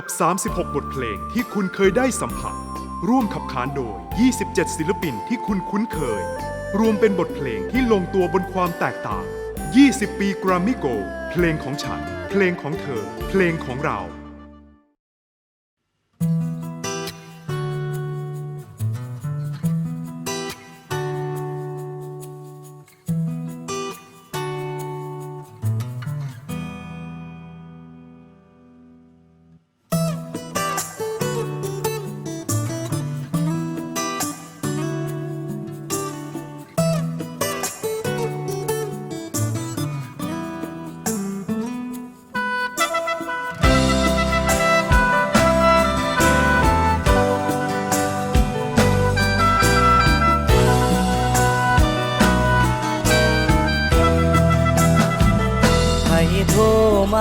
กับ 36 บทเพลงที่คุณเคยได้สัมผัส ร่วมขับขานโดย 27 ศิลปินที่คุณคุ้นเคย รวมเป็นบทเพลงที่ลงตัวบนความแตกต่าง 20 ปีกรามิโก เพลงของฉัน เพลงของเธอ เพลงของเรา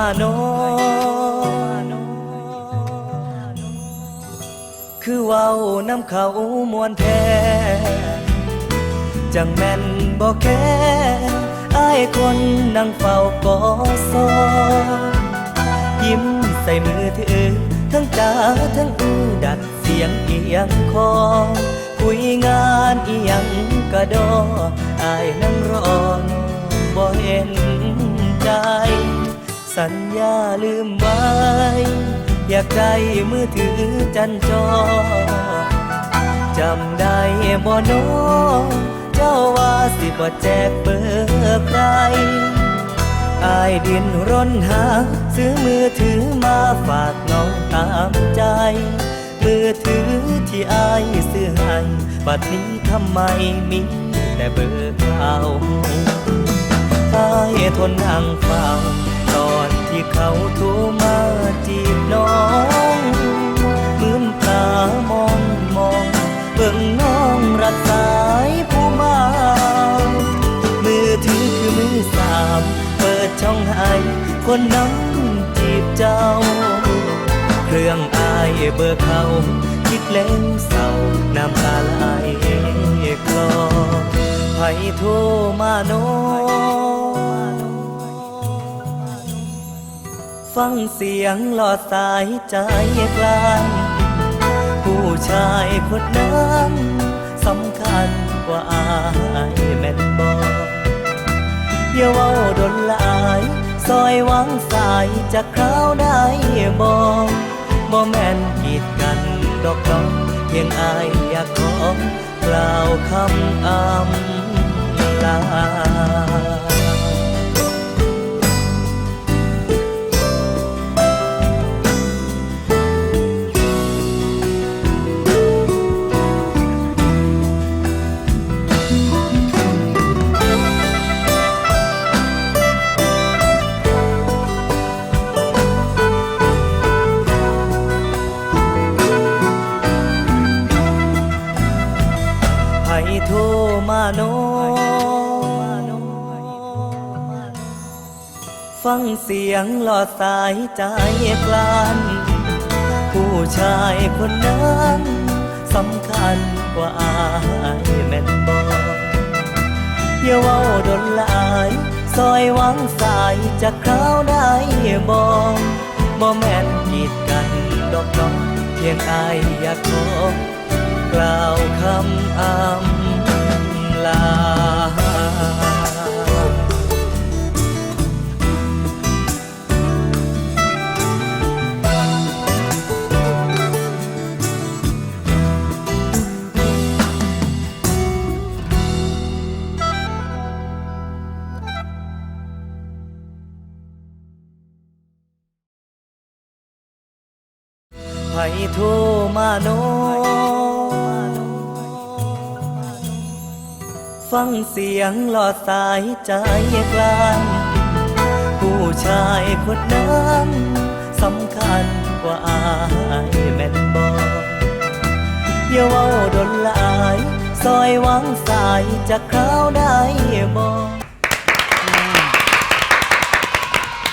มาโนคือเว้าน้ำเขามวนแท้ จังแม่นบอกแค่อายคนนั่งเฝ้ากอซอยิ้มใส่มือถือ ทั้งตาทั้งอือดัดเสียงเอียงคอคุยงานอีหยังกระดออายนั่งรอบ่เห็นใจ สัญญาลืมไว้ อยากได้มือถือจันจอ จำได้บ่โนเจ้าว่าสิบ่แจกเบอร์ใครอายดินร้นหา ซื้อมือถือมาฝากน้องตามใจ มือถือที่อายซื้อให้บัดนี้ทำไมมีแต่เบอร์เก่าอายทนนั่งเฝ้า ที่เขาโทรมาจีบน้องมืมตามองมองเบิ่งน้องรักสายผู้มามือถือคือมือสามเปิดช่องให้คนนั้นจีบเจ้า เครื่องอายเบอร์เขาคิดเล่นเศร้าน้ำตาไหลคลอให้โทรมาโน ฟังเสียงหลอดสายใจกลางผู้ชายคนนั้นสำคัญกว่าอายแม่นบอกอย่าเว้าดนหลายซอยวังสายจะคราวได้บอกบ่แม่นกีดกันดอกดอกเพียงอายอยากขอกล่าวคำอำลา ฟังเสียงหลอดสายใจกลานผู้ชายคนนั้นสำคัญกว่าอายแม่นบอกอย่าเว้าดนลายซอยวังสายจะเข้าวได้บอกบ่แม่นกีดกันดอกดอกเพียงอายอยากขอกล่าวคำอำลา ให้โทรมาโน ฟังเสียงหลอดสายใจกลางผู้ชายคนนั้นสำคัญกว่าอายแม่นบอกอย่าเว้าดนลาย ซอยวังสายจะเข้าวได้บอก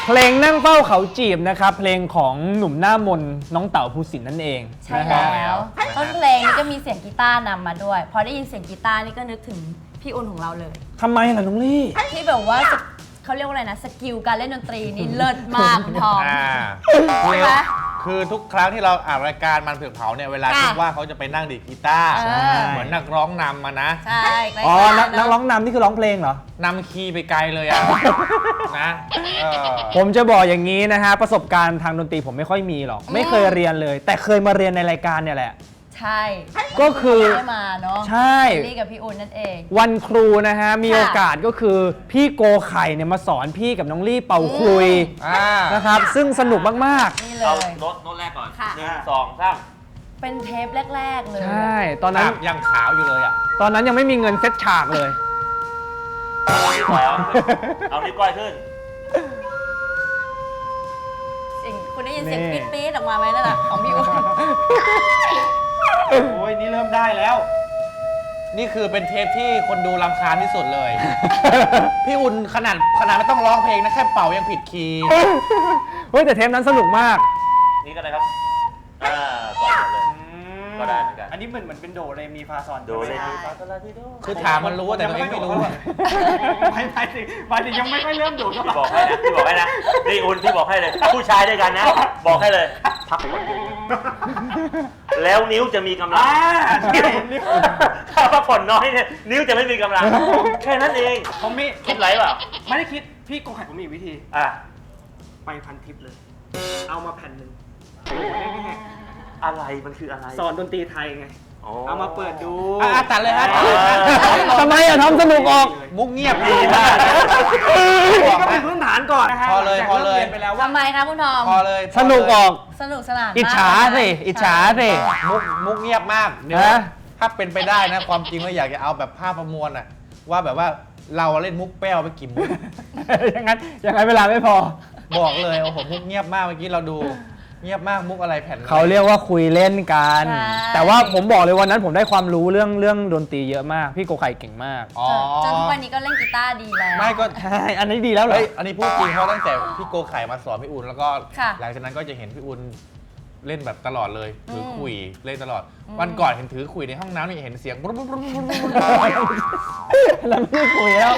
เพลงนั่งเฝ้าเขาจีบนะครับ เพลงของหนุ่มหน้ามนต์น้องเต๋าภูสินทร์นั่นเองใช่นะฮะ แล้วต้นเพลงนี่ก็มีเสียงกีตาร์นำมาด้วย พอได้ยินเสียงกีตาร์นี่ก็นึกถึงพี่อุ่นของเราเลย ทำไมล่ะน้องลี่ ที่แบบว่าส เขาเรียกว่าอะไรนะสกิลการเล่นดนตรีนี่เลิศมากคุณทองอ่าใช่ไหมคคือทุกครั้งที่เราอ่านรายการมันเผือกเผาเนี่ยเวลาค่ะที่ว่าเขาจะไปนั่งดีดกีตาร์เออ เหมือนนักร้องนำมานะใช่ใกล้ๆอ๋อนักเะนักร้องนำนี่คือร้องเพลงเหรอ นำคีย์ไปไกลเลยอะนะเออ ผมจะบอกอย่างนี้นะฮะ ประสบการณ์ทางดนตรีผมไม่ค่อยมีหรอก ไม่เคยเรียนเลย แต่เคยมาเรียนในรายการเนี่ยแหละ ใช่ก็คือได้มาเนาะใช่นี่กับพี่อุ่นนั่นเอง วันครูนะฮะ มีค่ะโอกาสก็คือพี่โกไข่เนี่ยมาสอนพี่กับน้องลี่เป่าคลุยอ่านะครับ ซึ่งสนุกมากนี่เลเอาย โน้ตโน้ตแรกก่อนค่ะ หนึ่งสองสามเป็นเทปแรก ๆ เลยๆใช่ ตอนนั้นยังขาวอยู่เลยอะตอนนั้นยังไม่มีเงินเซ็ตฉากเลยที่สองเอานิ้วก้อยขึ้นสิ่งคุณได้ยินเสียงนี่ ปี๊ดๆออกมาไหมนั่นแหละของพี่อุ่น โอ้ยนี่เริ่มได้แล้ว นี่คือเป็นเทปที่คนดูรำคาญที่สุดเลย พี่อุ่นขนาดขนาดไม่ต้องร้องเพลงนะแค่เป่ายังผิดคีย์เฮ้ยแต่เทปนั้นสนุกมาก นี่ก็ได้ครับ อ่าก่อนเลย ก็ได้เหมือนกัน อันนี้เหมือนเหมือนเป็นโดเรมีฟาซอนโดเรมีใช่ฟาโซลาทิโดคือถามมันรู้แต่ตัวเองไม่รู้อะไม่ไม่ถึงหมายถึงยังไม่ค่อยเริ่มโดดเท่าไหร่บอกให้นะพี่บอกให้นะนี่อุ่นพี่บอกให้เลย ผู้ชายด้วยกันนะ บอกให้เลยพักผ่อนแล้วนิ้วจะมีกำลังอ่าใช่นี่ถ้าพักผ่อนน้อยเนี่ยนิ้วจะไม่มีกำลัง แค่นั้นเองผมมีคิดไรเปล่าไม่ได้คิดพี่โกไข่ผมมีวิธีอะไปพันทิปเลย เอามาแผ่นหนึ่ง อะไรมันคืออะไรสอนดนตรีไทยไง อ๋อ เอามาเปิดดู อะตัดเลยฮะตัดเลยฮะทำไมอะทำสนุกออก มุกเงียบดีมาก นี่ก็เป็นพื้นฐานก่อนนะฮะพอเลยหงจากพอเลย ริ่มรีนไปแล้วว่า ทำไมคะคุณทอม พอเลยสนุกออก สนุกสนานมกอิจฉาสิ อิจฉาสิ มุกมุกเงียบมากเดี๋ยวฮะ ถ้าเป็นไปได้นะ ความจริงเราอยากจะเอาแบบภาพประมวลอะว่าแบบว่าเราเล่นมุกแป้วไปกี่มุก อย่างนั้นอย่างนั้นเวลาไม่พอ บอกเลยโอ้โหมุกเงียบมากเมื่อกี้เราดู เงียบมากมุกอะไรแผ่นเขาเรียกว่าคุยเล่นกัน ใช่ แต่ว่าผมบอกเลยวันนั้นผมได้ความรู้เรื่องเรื่องดนตรีเยอะมาก พี่โกไข่เก่งมากอ๋อจนทุกวันนี้ก็เล่นกีตาร์ดีแล้ว ไม่ก็ใช่อันนี้ดีแล้วเหรอ เฮ้ยอันนี้พูดจริงเพราะตั้งแต่พี่โกไข่มาสอนพี่อุ่นแล้วก็ ค่ะหลังจากนั้นก็จะเห็นพี่อุ่นเล่นแบบตลอดเลยถืออม คุยเล่นตลอดอืมวันก่อนเห็นถือคุยในห้องน้ำนี่เห็นเสียงแล้วไม่ได้คุยแล้ว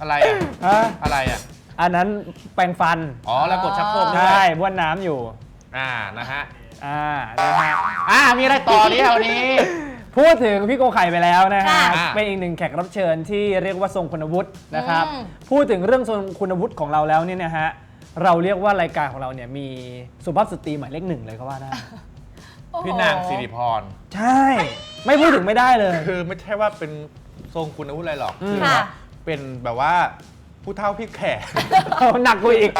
อะไรอะฮะอะไรอะอันนั้นแปรงฟัน อ๋อแล้วกดชักโครกด้วใช่ยบ้วนน้ำอยู่ อ่านะฮะอ่านะฮะอ่ามีอะไรต่อเนี่ยวันนี้ พูดถึงพี่โกไข่ไปแล้วนะฮะ ค่ะเป็นอีกหนึ่งแขกรับเชิญที่เรียกว่าทรงคุณวุฒินะครับ อืม พูดถึงเรื่องทรงคุณวุฒิของเราแล้วเนี่ยนะฮะ เราเรียกว่ารายการของเราเนี่ยมีสุภาพสตรีหมายเลขหนึ่งเลยก็ว่าได้ โอ้โหพี่นางสิริพร ใช่ ไม่พูดถึงไม่ได้เลย คือไม่ใช่ว่าเป็นทรงคุณอาวุธอะไรหรอก อืม คือว่าเป็นแบบว่าผู้เฒ่าพี่แขกหนักกว่าอีก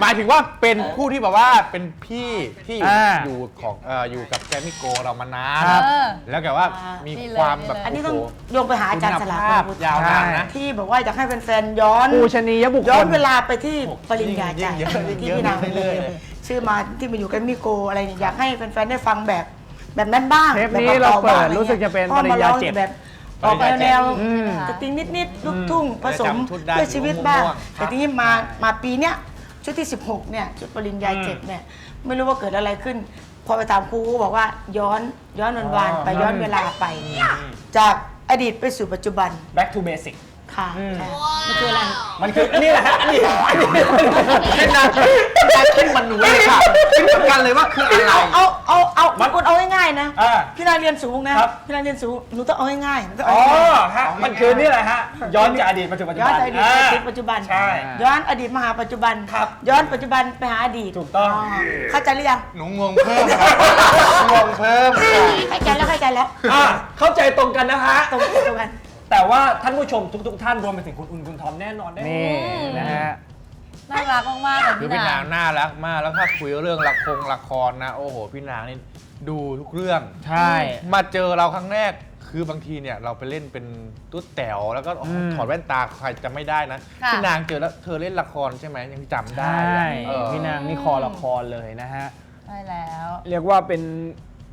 หมายถึงว่าเป็นผู้ที่แบบว่าเป็นพี่ที่อยู่อ่าอยู่ของเอ่ออยู่กับแกรมมิโกเรามานานครับ เออแล้วแกว่ามีนี่เลยความแบบนี่เลยอันนี้ต้องโโหโยงไปหาอาจารย์สลาคุณภาพพุทธยาวนานนะ ที่บอกว่าอยากให้แฟนๆย้อนปูชนียบุคคลย้อนเวลาไปที่ปริญญายิ่ใจงเยอะยิ่งที่เยอะพี่นางเรื่อยๆเลย ชื่อมาที่มาอยู่กันมิโกอะไรเนี่ยอยากให้แฟนๆได้ฟังแบบแบบนั้นบ้างเทปแบบนี้เราก่ๆบ้งเปิดรู้สึกจะเป็นพอปริมาญญาร้องเจ็ดแบบออกแนวอืม สตริงนิดๆลูกทุ่งผสมจำชุดได้เพื่อชีวิตบ้างม่วงๆแต่ทีนี้มามาปีเนี้ย ชุดที่ 16เนี่ยชุดปริญญาเจ็ดเนี่ยไม่รู้ว่าเกิดอะไรขึ้น พอไปถามครูก็บอกว่าย้อนย้อนวันวานๆไปย้อนเวลาไป จากอดีตไปสู่ปัจจุบัน back to basic ค่ะ อืมใช่มันคืออะไร มันคือนี่แหละฮะอันนี้ไม่นานนานขึ้นมันหนูเลยค่ะคิดเหมือนกันเลยว่าคืออะไร เอาเอาเอาเอามันคุณเอาง่ายๆนะอ่าพี่นายเรียนสูงนะครับ พี่นายเรียนสูงหนูต้องเอาง่ายๆหนูต้องอ๋เอาอง่ายฮะมันคือนี่แหละฮะย้อนจากอดีตมาถึงปัจๆจุย้อบันนอดีตไปถึงปัจจุบัน ใช่ ย้อนอดีตมาหาปัจจุบัน ครับ ย้อนปัจจุบันไปหาอดีตถูกต้อง เข้าใจหรือยังหนูงงเพิ่มค่ะงงเพิ่มค่ะเข้าใจแล้วเข้าใจแล้วอะเข้าใจตรงกันนะฮะ ตรงตรงกัน แต่ว่าท่านผู้ชมทุก ๆ ท่านรวมไปถึงคุณอุ่นคุณทอมแน่นอนได้ นี่นะฮะ น่ารักมากๆเลยคือพี่พี่นานางง น่ารักมากแล้วถ้าคุยเรื่องละครละครนะ โอ้โห พี่นางนี่ดูทุกเรื่อง ใช่ มาเจอเราครั้งแรกคือบางทีเนี่ยเราไปเล่นเป็นตุ๊ดแต๋วแล้วก็อืม ถอดแว่นตาใครจะไม่ได้นะค่ะ พี่นางเจอแล้วเธอเล่นละครใช่ไหมยังจำได้ใช่อะเออ พี่นางนี่คอละครเลยนะฮะ ใช่แล้ว เรียกว่าเป็น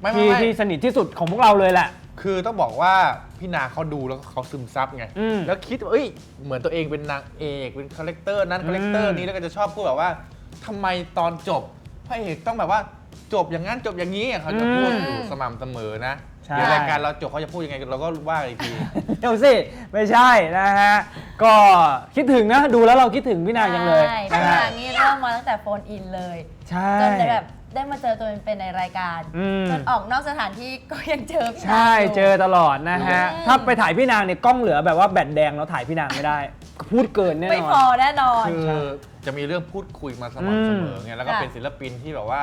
ไม่ไม่ที่ไม่ ที่สนิทที่สุดของพวกเราเลยแหละ คือต้องบอกว่าพี่นางเขาดูแล้วเขาซึมซับไง อืมแล้วคิดว่าเอ้ยเหมือนตัวเองเป็นนางเอกเป็นคาแรคเตอร์นั้นคาแรคเตอร์นี้แล้วก็จะชอบพูดแบบว่าทำไมตอนจบพระเอกต้องแบบว่าจบอย่างนั้นจบอย่างนี้เขาจะพูดอยู่สม่ำเสมอนะใช่ เดี๋ยวรายการเราจบเขาจะพูดยังไงเราก็ว่ากันอีกที เดี๋ยวสิ ไม่ใช่นะฮะ ก็คิดถึงนะ ดูแล้วเราคิดถึงพี่นางจังเลยใช่นะพี่ฮะนางนี่เริ่มมาตั้งแต่โฟนอินเลย ใช่ จนได้แบบ ได้มาเจอตัวเป็นๆในรายการอืม จนออกนอกสถานที่ก็ยังเจอพี่นางใช่ยู่ เจอตลอดนะฮะ อืม ถ้าไปถ่ายพี่นางเนี่ยกล้องเหลือแบบว่าแบตแดงเราถ่ายพี่นางไม่ได้ พูดเกินแน่นอนไม่พอแน่นอน คือจะมีเรื่องพูดคุยมาสม่ำเสมอไงแล้วก็ค่ะเป็นศิลปินที่แบบว่า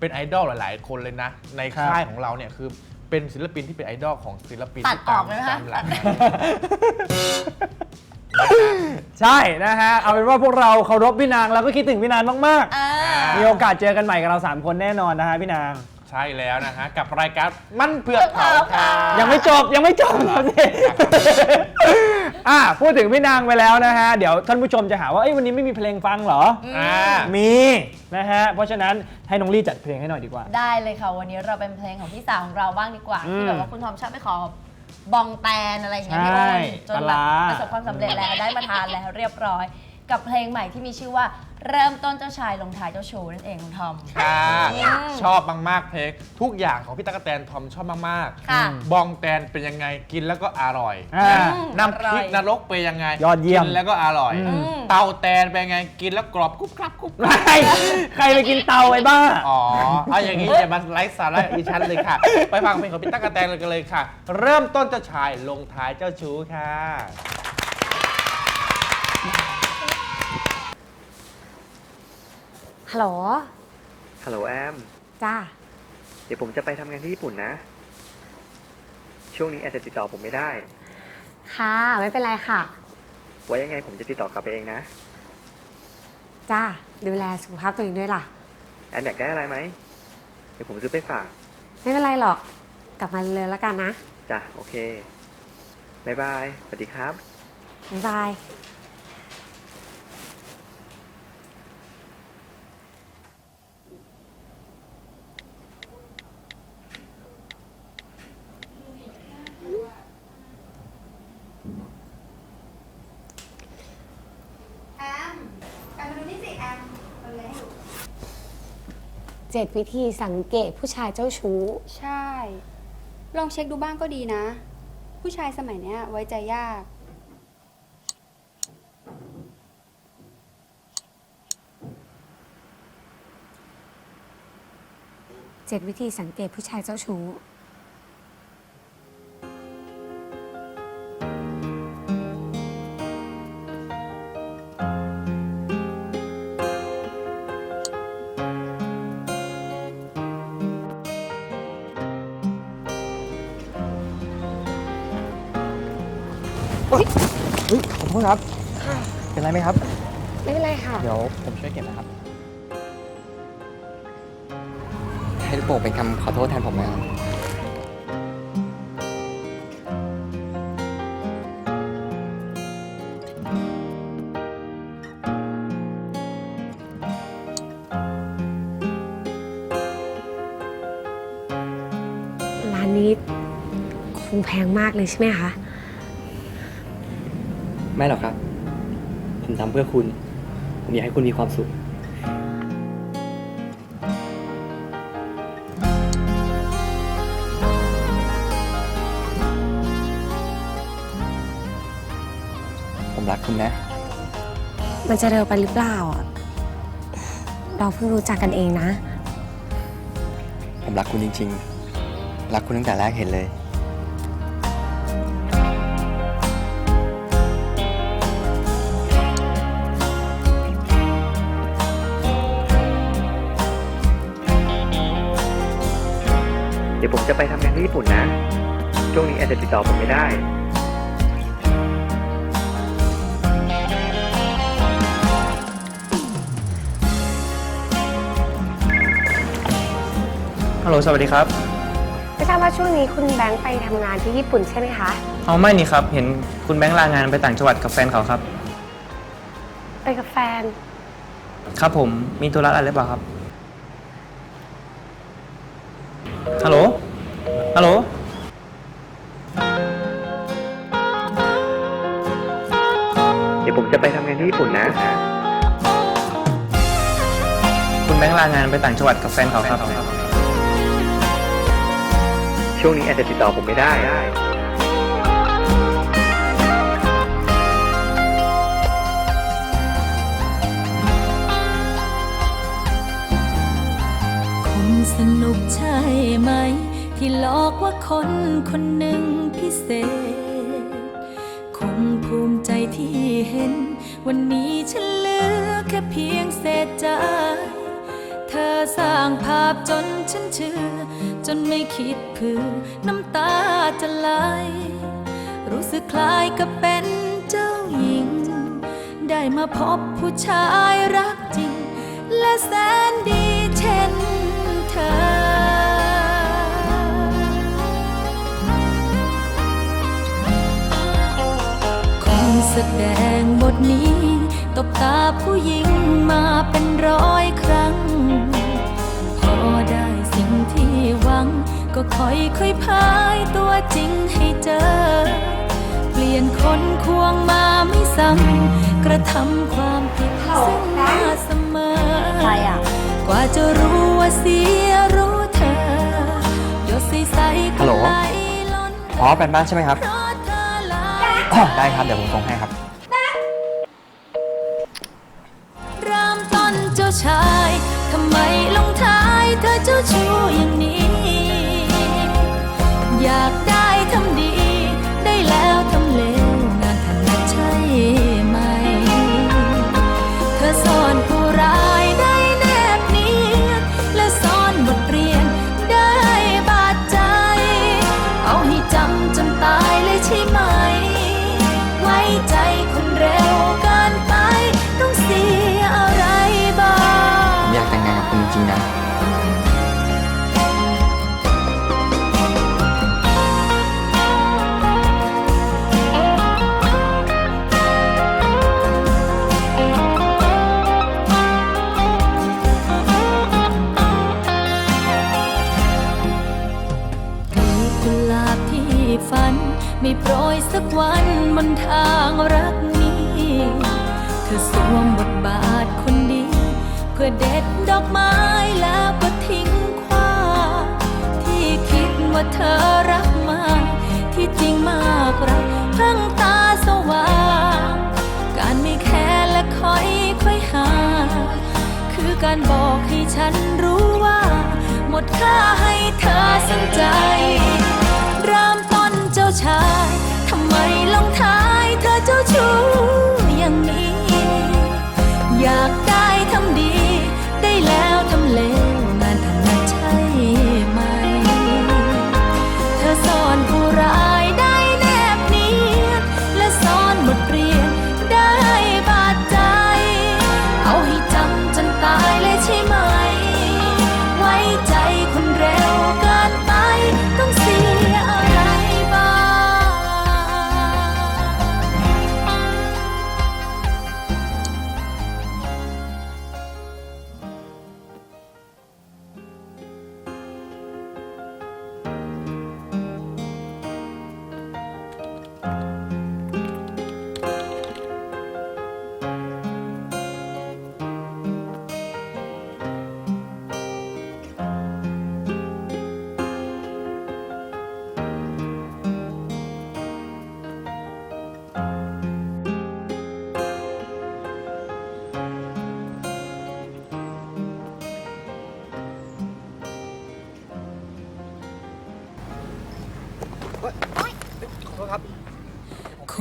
เป็นไอดอลหลาย ๆ คนเลยนะ ในครับค่ายของเราเนี่ยคือเป็นศิลปินที่เป็นไอดอลของศิลปินตัดที่อตาอมกเลยไหมคะ ตามหลัง ใช่นะฮะ เอาเป็นว่าพวกเราเคารพพี่นางแล้วก็คิดถึงพี่นางมากอ่าๆ มีโอกาสเจอกันใหม่กับเรา 3 คนแน่นอนนะฮะพี่นางใช่แล้วนะฮะ กับรายการมันเผือกเผาค่ะ ยังไม่จบยังไม่จบนะสิอะพูดถึงพี่นางไปแล้วนะฮะ เดี๋ยวท่านผู้ชมจะหาว่าเอ้ยวันนี้ไม่มีเพลงฟังเหรอ อ่า มีนะฮะ เพราะฉะนั้นให้น้องลี่จัดเพลงให้หน่อยดีกว่า ได้เลยค่ะ วันนี้เราเป็นเพลงของพี่สาวของเราบ้างดีกว่าอืมที่แบบว่าคุณทอมชอบไปขอบองแตนอะไรอย่างเงี้ยพี่ใช่อ้นจนปลาแบบร้าประสบความสำเร็จแล้วได้มาทานแล้วเรียบร้อย กับเพลงใหม่ที่มีชื่อว่าเริ่มต้นเจ้าชายลงท้ายเจ้าชูนั่นเองคุณทอม ค่ะอืมชอบมากๆเพลงทุกอย่างของพี่ตั๊กกะแตนทอมชอบมากค่ะๆบองแตนเป็นยังไงกินแล้วก็อร่อยอ่าน้ำพริกอร่อยนรกเป็นยังไงยอดเยี่ยมกินแล้วก็อร่อย อืม เตาแตนเป็นยังไงกินแล้วกรอบกรุบกรับกรุบกรับใครใครไปกินเตาไอ้บ้า อ๋อเอาอย่างนี้อย่ามาไลฟ์สาระอีชั้นเลยค่ะ ไปฟังเพลงของพี่ตั๊กกะแตนเลยกันเลยค่ะ เริ่มต้นเจ้าชายลงท้ายเจ้าชู้ค่ะ ฮัลโหล ฮัลโหลแอม จ้า เดี๋ยวผมจะไปทำงานที่ญี่ปุ่นนะ ช่วงนี้แอมจะติดต่อผมไม่ได้ ค่ะ ไม่เป็นไรค่ะ ไว้ยังไงผมจะติดต่อกลับไปเองนะ จ้า ดูแลสุขภาพตัวเองด้วยล่ะ แอมอยากได้อะไรไหม เดี๋ยวผมซื้อไปฝาก ไม่เป็นไรหรอก กลับมาเลยแล้วกันนะ จ้ะ โอเคบายบาย สวัสดีครับ บ๊ายบาย เจ็ดวิธีสังเกตผู้ชายเจ้าชู้ ใช่ ลองเช็คดูบ้างก็ดีนะ ผู้ชายสมัยเนี้ยไว้ใจยากเจ็ดวิธีสังเกตผู้ชายเจ้าชู้ ขอโทษครับเป็นไรไหมครับ ไม่เป็นไรค่ะ เดี๋ยวผมช่วยเก็บนะครับ ให้ลูกโป่งเป็นคำขอโทษแทนผมนะครับ ร้านนี้คงแพงมากเลยใช่ไหมคะ ไม่หรอกครับ ผมทำเพื่อคุณ ผมอยากให้คุณมีความสุข ผมรักคุณนะ มันจะเร็วไปหรือเปล่าอะเราเพิ่งรู้จักกันเองนะ ผมรักคุณจริง ๆ รักคุณตั้งแต่แรกเห็นเลย ญี่ปุ่นนะ ช่วงนี้แอมจะติดต่อผมไม่ได้ฮัลโหลสวัสดีครับ ไม่ทราบว่าช่วงนี้คุณแบงค์ไปทำงานที่ญี่ปุ่นใช่ไหมคะ เอาไม่นี่ครับ เห็นคุณแบงค์ลางานไปต่างจังหวัดกับแฟนเขาครับ ไปกับแฟน ครับผมมีธุระอะไรหรือเปล่าครับ ไปต่างจังหวัดกับแฟนเขาครับ ช่วงนี้อาจจะติดต่อผมไม่ได้ คงสนุกใช่ไหม ที่หลอกว่าคนคนหนึ่งพิเศษ คงภูมิใจที่เห็น วันนี้ฉันเหลือแค่เพียงเศษใจเธอสร้างภาพจนฉันเชื่อ จนไม่คิดเพื่อน้ำตาจะไหล รู้สึกคล้ายกับเป็นเจ้าหญิง ได้มาพบผู้ชายรักจริง และแสนดีเช่นเธอ แสดงบทนี้ ตบตาผู้หญิงมาเป็นร้อยครั้ง พอได้สิ่งที่หวัง ก็ค่อยค่อยพายตัวจริงให้เจอ เปลี่ยนคนควงมาไม่ซ้ำกระทำความผิดซึ่งหน้าเสมอกว่าจะรู้ว่าเสียรู้เธอหยดใสๆก็ไหลล้นอ๋อแปลนบ้านใช่ไหมครับ ได้ครับ เดี๋ยวผมส่งให้ครับ เริ่มต้นเจ้าชายทำไมลงท้ายเธอเจ้าชู้อย่างนี้ อยากได้ทำดี ได้แล้วทำเลวงานถนัดใช่ไหม เธอสอนผู้ การบอกให้ฉันรู้ว่า หมดค่าให้เธอสนใจเริ่มต้นเจ้าชายทำไมลงท้ายเธอเจ้าชู้อย่างนี้ อยากได้ทำดี ได้แล้วทำเลว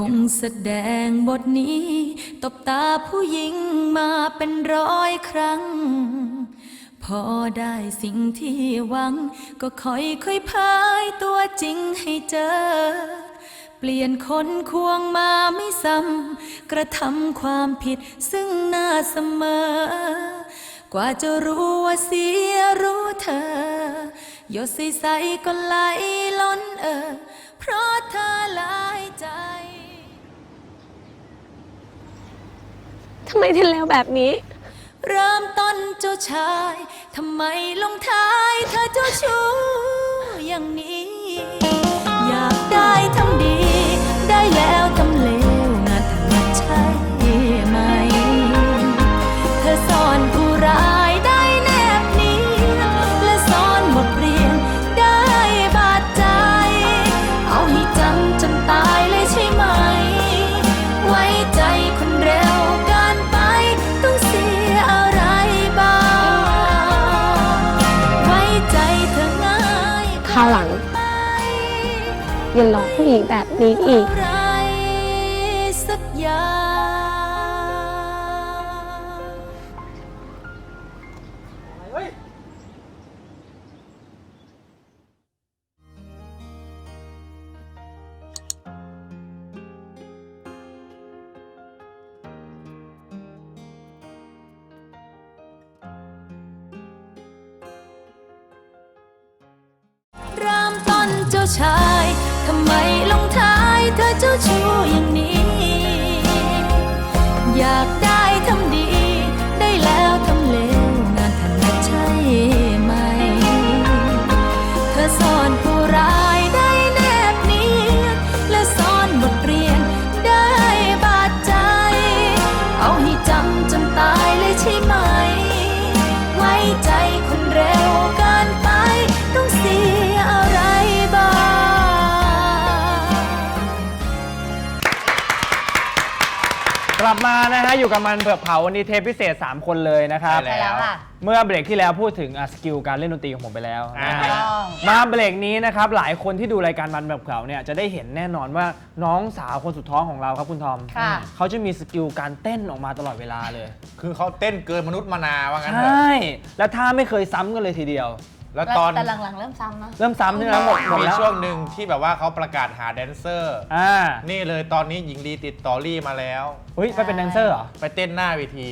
งแสดงบทนี้ ตบตาผู้หญิงมาเป็นร้อยครั้ง พอได้สิ่งที่หวัง ก็ค่อยค่อยพายตัวจริงให้เจอ เปลี่ยนคนควงมาไม่ซ้ำกระทำความผิดซึ่งหน้าเสมอ กว่าจะรู้ว่าเสียรู้เธอ หยดใสๆก็ไหลล้นเออำไมถึงเลวแบบนี้ เริ่มต้นเจ้าชาย ทำไมลงท้ายเธอเจ้าชู้อย่างนี้ คราวหลังอย่าหลอกผู้หญิงแบบนี้อีก อยู่กับมันเผือกเผาวันนี้เทปพิเศษ 3 คนเลยนะครับ ใช่แล้วค่ะ เมื่อเบรกที่แล้วพูดถึงอะสกิลการเล่นดนตรีของผมไปแล้วนะอ่าฮะมาเบรกนี้นะครับหลายคนที่ดูรายการมันเผือกเผาเนี่ยจะได้เห็นแน่นอนว่าน้องสาวคนสุดท้องของเราครับคุณทอมค่ะ เขาจะมีสกิลการเต้นออกมาตลอดเวลาเลย คือเขาเต้นเกินมนุษย์มานาว่างั้นใชเถอะ่แล้วถ้าไม่เคยซ้ำกันเลยทีเดียว แล้วตอนแต่หลังๆ เริ่มซ้ำนะเริ่มซ้ำใช่ไหมหมดหมดมีแล้วช่วงหนึ่งที่แบบว่าเขาประกาศหาแดนเซอร์ อ่านี่เลยตอนนี้หญิงลีติดต่อรี่มาแล้วเฮ้ยไปเป็นแดนเซอร์เหรอ ไปเต้นหน้าเวที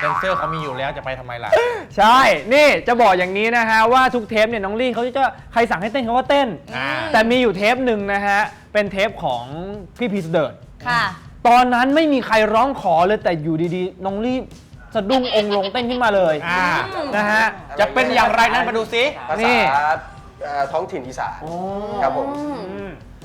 แดนเซอร์เขามีอยู่แล้วจะไปทำไมล่ะ ใช่ นี่จะบอกอย่างนี้นะฮะว่าทุกเทปเนี่ยน้องลี่เขาจะใครสั่งให้เต้นเขาก็เต้น อ่า แต่มีอยู่เทปหนึ่งนะฮะ เป็นเทปของพี่พีสเดิร์ดค่ะ ตอนนั้นไม่มีใครร้องขอเลยแต่อยู่ดีๆ น้องลี่ สะดุ้งองค์ลงเต้นขึ้นมาเลยอ่านะฮะจะเป็นอย่างไรนั้นมาดูซิ ภานี่ษาเอ่อท้องถิ่นอีสานครับผม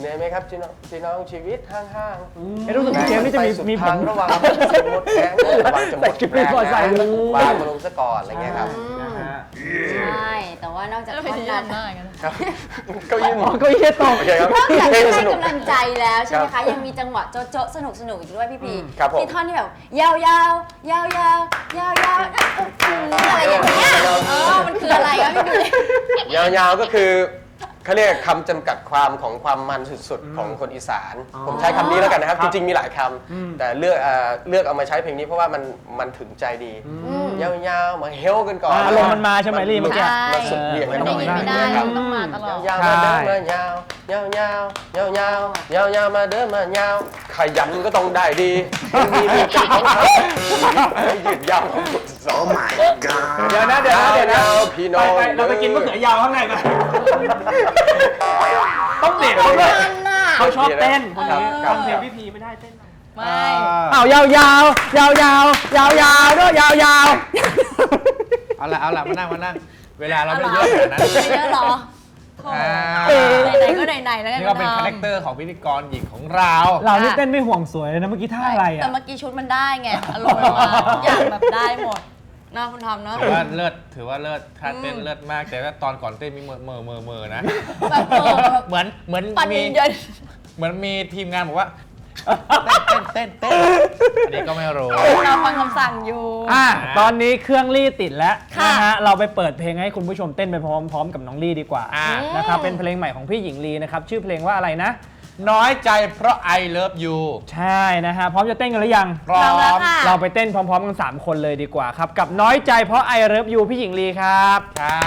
เหนื่อยไหมครับพี่น้องพี่น้องชีวิตห้างๆเอ้ยรู้สึกเทปนี้จะมีไปสุดมีผทางล ระหว่างจะหมดแรงระหว่างจะหมดใส่กิ๊บแรงก่อนใส่นะเลย วางมาลงซะก่อนอะไรเงี้ยครับใช่ แต่ว่านอกจากท่อนนั้นครับเก็ยิ้มอ๋อเก็อี้ตก โอเคครับนอกจากเพลจะงสให้นุก กำลังใจแล้วใช่ไหมครัคะ บยังมีจังหวะโจ๊ะๆสนุกสนุกๆอีกด้วยพี่พีครับผม มีท่อนที่แบบยาวยาวยาวยาวยาวยาวอะไรอย่างเงี้ยเออมันคืออะไรคะพี่พี ยาวๆก็คือ เขาเรียกคำจำกัดความของความมันสุดๆ ของคนอีสานผมใช้คำนี้แล้วกันนะครับจริงๆมีหลายคำแต่เลือกเอ่อเลือกเอามาใช้เพลงนี้เพราะว่ามันมันถึงใจดียาวๆมาเฮลกันก่อนอ่าอารมณ์มันมาใช่ไหมลี่เมื่อกี้ มาสุดเบี่ยงกันหน่ได้อยยินไม่ได้ครับต้องมาตลอด ยาวๆมาเดินมายาวยาวยาวยาวยาวยาวยาวมาเดินมายาวขยันก็ต้องได้ดีมีมีเป็นของเขาให้ยืดยาวสองหมายเดี๋ยวนะเดี๋ยวนะเดี๋ยวนะยาวๆพี่น้อง ไปๆเราไปกินมะเขือยาวข้างในกัน ต้องเด็ดเขาด้วยเขาชอบเต้นคนนี้ครับ ทำเพลงพี่พีไม่ได้เต้นไม่อ้าวยาวยาวยาวยาวยาวยาวด้วยยาวยาวเอาละเอาละมานั่งมานั่ง เวลาเราไม่ได้เยอะขนาดนั้น ไม่เยอะหรออ่า ไหนๆก็ไหนๆแล้วกันนี่ก็เป็นคุณทอมคาแรคเตอร์ของพิธีกรหญิงของเรา เรานี่เต้นไม่ห่วงสวยเลยนะเมื่อกี้ท่าอะไรแต่อะเมื่อกี้ชุดมันได้ไง อารมณ์มันมาทุกอย่างแบบได้หมด เนาะคุณทอมเนาะ ถือว่าเลิศถือว่าเลิศท่าเต้นเลิศมาก แต่ว่าตอนก่อนเต้นมีเมอเมอเมอเมอนะ แบบเออแบบเหมือนเหมือนปันมี เย็น เหมือนมีทีมงานบอกว่า เต้นเต้นเต้นอันนี้ก็ไม่รู้ๆเราฟังคำสั่งอยู่ อะตอนนี้เครื่องรี่ติดแล้วค่ะนะฮะเราไปเปิดเพลงให้คุณผู้ชมเต้นไปพร้อมๆ กับน้องลี่ดีกว่าอ่านะครับเป็นเพลงใหม่ของพี่หญิงลีนะครับชื่อเพลงว่าอะไรนะ น้อยใจเพราะ I love you ใช่นะฮะพร้อมจะเต้นกันหรือยัง พร้อพร้อมแล้วม ค่ะ เราไปเต้นพร้อมๆกัน 3 คนเลยดีกว่าครับ กับน้อยใจเพราะไอเลิฟยูพี่หญิงลีครับ ค่ะ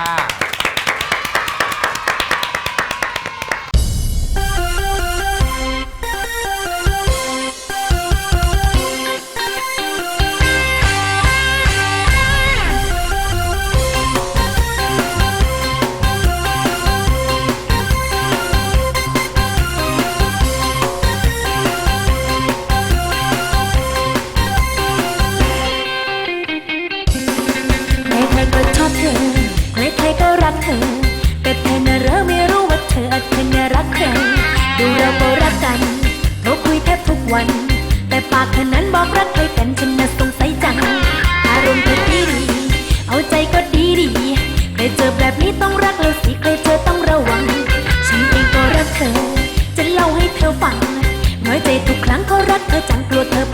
อบรักใครกันฉันน่ะสงสัยจัง อารมณ์เธอดีดี เอาใจก็ดีดี ใครเจอแบบนี้ต้องรักเลยสิ ใครเจอต้องระวัง ฉันเองก็รักเธอ จะเล่าให้เธอฟัง น้อยใจทุกครั้งเขารักเธอจังกลัวเธอ